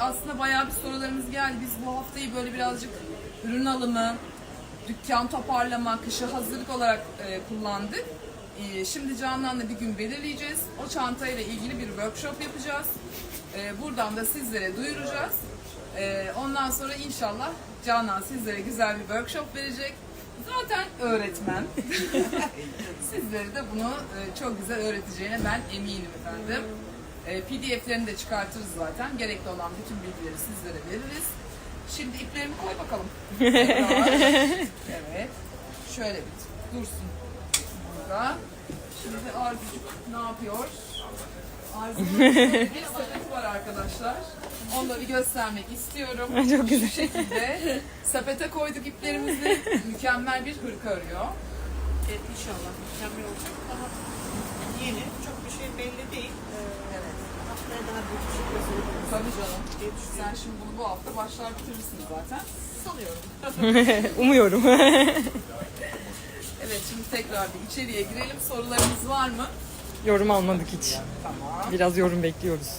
aslında bayağı bir sorularımız geldi. Biz bu haftayı böyle birazcık ürün alımı, dükkan toparlama, kışa hazırlık olarak e, kullandık. E, şimdi Canan'la bir gün belirleyeceğiz. O çantayla ilgili bir workshop yapacağız. E, buradan da sizlere duyuracağız. E, ondan sonra inşallah Canan sizlere güzel bir workshop verecek. Zaten öğretmen. Sizlere de bunu e, çok güzel öğreteceğine ben eminim efendim. E, PDF'lerini de çıkartırız zaten. Gerekli olan bütün bilgileri sizlere veririz. Şimdi iplerimi koy bakalım. Evet. Şöyle bir dursun burada. Şimdi Arzucuk ne yapıyor? Arzu'nun bir sepeti var arkadaşlar. Onu da bir göstermek istiyorum. Çok güzel. Şu şekilde sepete koyduk iplerimizi. Mükemmel bir hırka örüyor. Evet, inşallah mükemmel olacak. Daha yeni, çok bir şey belli değil. Tabii canım. Sen şimdi bunu bu hafta başlar bitirirsin zaten. Sanıyorum. Umuyorum. Evet şimdi tekrar bir içeriye girelim. Sorularınız var mı? yorum almadık hiç. Tamam. Biraz yorum bekliyoruz.